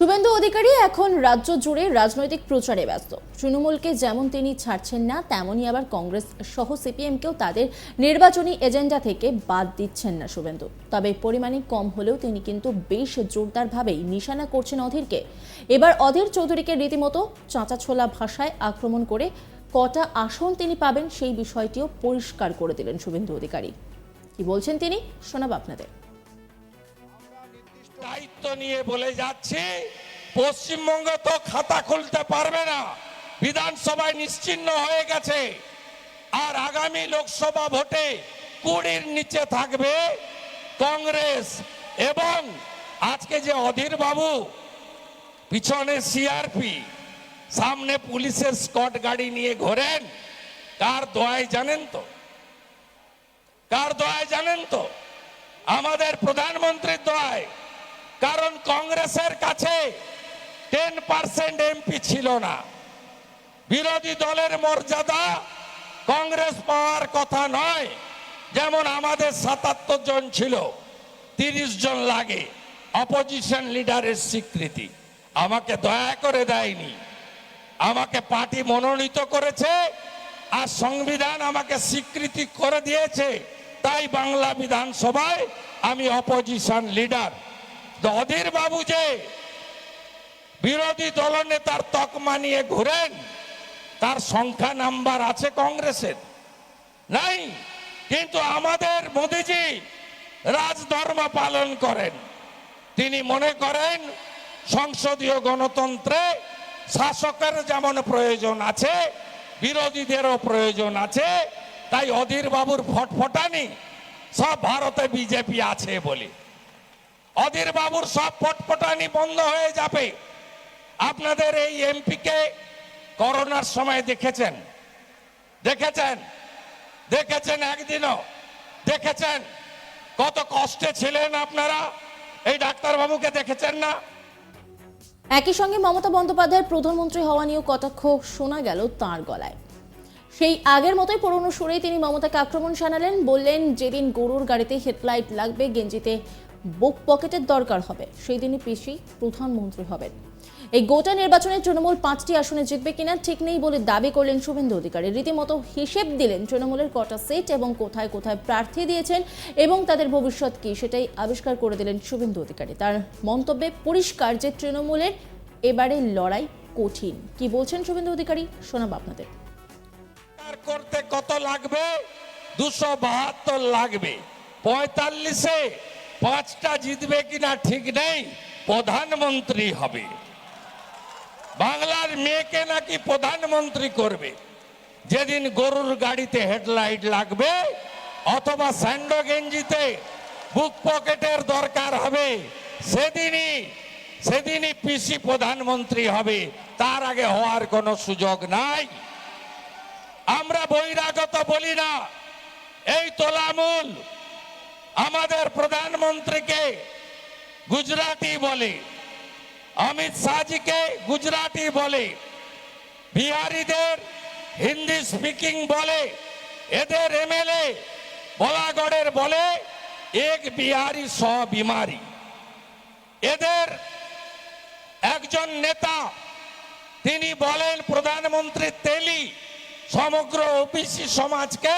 শুভেন্দু অধিকারী এখন রাজ্য জুড়ে রাজনৈতিক প্রচারে ব্যস্ত। তৃণমূলকে যেমন তিনি ছাড়ছেন না, তেমনই আবার কংগ্রেস সহ সিপিএমকেও তাদের নির্বাচনী এজেন্ডা থেকে বাদ দিচ্ছেন না শুভেন্দু। তবে পরিমাণে কম হলেও তিনি কিন্তু বেশ জোরদারভাবেই নিশানা করছেন অধীরকে। এবার অধীর চৌধুরীকে রীতিমতো চাঁচাছোলা ভাষায় আক্রমণ করে কটা আসন তিনি পাবেন সেই বিষয়টিও পরিষ্কার করে দিলেন শুভেন্দু অধিকারী। কি বলছেন তিনি? শোনাব আপনাদের। দায়িত্ব নিয়ে বলে যাচ্ছে, পশ্চিমবঙ্গ তো খাতা খুলতে পারবে না। বিধানসভায় নিশ্চিন্ন হয়ে গেছে। আর আগামী লোকসভা ভোটে কুড়ির নিচে থাকবে কংগ্রেস এবং আজকে যে অধীর বাবু, পিছনে সিআরপি সামনে পুলিশের স্কট গাড়ি নিয়ে ঘোরেন, কার দোয়ায় জানেন তো? কার দোয়ায় জানেন তো? আমাদের প্রধানমন্ত্রীর দোয়ায়। কারণ কংগ্রেসের কাছে টেন পার্সেন্ট এমপি ছিল না। বিরোধী দলের মর্যাদা কংগ্রেস পাওয়ার কথা নয়, যেমন আমাদের সাতাত্তর জন ছিল, তিরিশ জন লাগে অপোজিশন লিডারের স্বীকৃতি। আমাকে দয়া করে দেয়নি। আমাকে পার্টি মনোনীত করেছে আর সংবিধান আমাকে স্বীকৃতি করে দিয়েছে। তাই বাংলা বিধানসভায় আমি অপোজিশন লিডার অধীর বাবু যে বিরোধী দলনেতার তকমা নিয়ে ঘুরেন। তার সংখ্যা নাম্বার আছে কংগ্রেসের। নাই, কিন্তু আমাদের মোদিজি রাজধর্ম পালন করেন। তিনি মনে করেন, সংসদীয় গণতন্ত্রে শাসকের যেমন প্রয়োজন আছে, বিরোধীদেরও প্রয়োজন আছে, তাই অধীর বাবুর ফটফটানি সব ভারতে বিজেপি আছে বলে। অধীর বাবুর সব ফটফটানি বন্ধ হয়ে যাবে। আপনাদের এই এমপিকে করোনার সময় দেখেছেন? দেখেছেন? দেখেছেন একদিনও? দেখেছেন? কত কষ্টে ছিলেন আপনারা? এই ডাক্তারবাবুকে দেখেছেন না? একই সঙ্গে মমতা বন্দ্যোপাধ্যায়ের প্রধানমন্ত্রী হওয়া নিয়েও কটাক্ষ শোনা গেল তার গলায়। সেই আগের মতোই পুরনো সুরেই তিনি মমতাকে আক্রমণ শানালেন, বললেন, যেদিন গরুর গাড়িতে হেডলাইট লাগবে গেঞ্জিতে বুক পকেটের দরকার হবে। সেই দিনই পিসি প্রধানমন্ত্রী হবেন। এই গোটা নির্বাচনে তৃণমূল পাঁচটি আসনে জিতবে কিনা ঠিক নেই বলে দাবি করলেন শুভেন্দু অধিকারী। রীতিমতো হিসেব দিলেন তৃণমূলের কটা সিট এবং কোথায় কোথায় প্রার্থী দিয়েছেন এবং তাদের ভবিষ্যৎ কি সেটাই আবিষ্কার করে দিলেন শুভেন্দু অধিকারী। তার মন্তব্যে পরিষ্কার যে তৃণমূলের এবারে লড়াই কঠিন। কি বলছেন শুভেন্দু অধিকারী? শোনাব আপনাদের। করতে কত লাগবে? দুশো বাহাত্তর লাগবে। পঁয়তাল্লিশে পাঁচটা জিতবে কিনা ঠিক নেই, প্রধানমন্ত্রী হবে। বাংলার মেয়েকে নাকি প্রধানমন্ত্রী করবে? যেদিন গরুর গাড়িতে হেডলাইট লাগবে, অথবা স্যান্ডো গেঞ্জিতে বুক পকেটের দরকার হবে, সেদিনই সেদিনই পিসি প্রধানমন্ত্রী হবে। তার আগে হওয়ার কোনো সুযোগ নাই। আমরা বহিরাগত বলি না, এই তোলামূল আমাদের প্রধানমন্ত্রীকে গুজরাটি বলে, অমিত শাহজিকে গুজরাটি বলে, বিহারিদের হিন্দি স্পিকিং বলে, এদের এমএলএ বলাগড়ের বলে, এক বিহারি স বিমারি এদের একজন নেতা, তিনি বলেন, প্রধানমন্ত্রী তেলি সমগ্র ওবিসি সমাজকে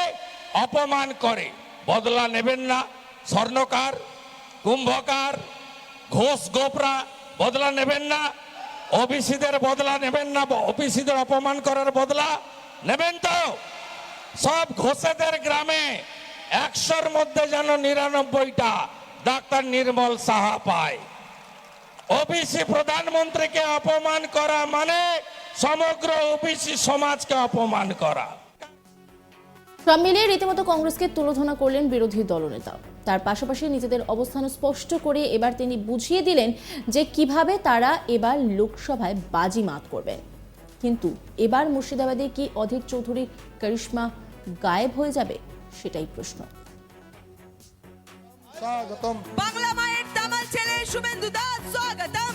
অপমান করে। বদলা নেবেন না। স্বর্ণকার, কুম্ভকার, ঘোষ গোপরা বদলা নেবেন না। ওবিসিদের বদলা নেবেন না, ওবিসিদের অপমান করার বদলা নেবেন তো। সব ঘোষেদের গ্রামে একশোর মধ্যে যেন নিরানব্বইটা ডাক্তার নির্মল সাহা পায়। ওবিসি প্রধানমন্ত্রীকে অপমান করা মানে সমগ্র ওবিসি সমাজকে অপমান করা। সব মিলিয়ে রীতিমতো কংগ্রেসকে তুলোধনা করলেন বিরোধী দলনেতা। তার পাশাপাশি নিজেদের অবস্থান স্পষ্ট করে এবার তিনি বুঝিয়ে দিলেন যে কীভাবে তারা এবার লোকসভায় বাজি মাত করবেন। কিন্তু এবার মুর্শিদাবাদে কি অধীর চৌধুরীর করিশ্মা গায়েব হয়ে যাবে সেটাই প্রশ্ন। স্বাগতম। বাংলা মায়ের দামাল ছেলে শুভেন্দু দাস স্বাগতম।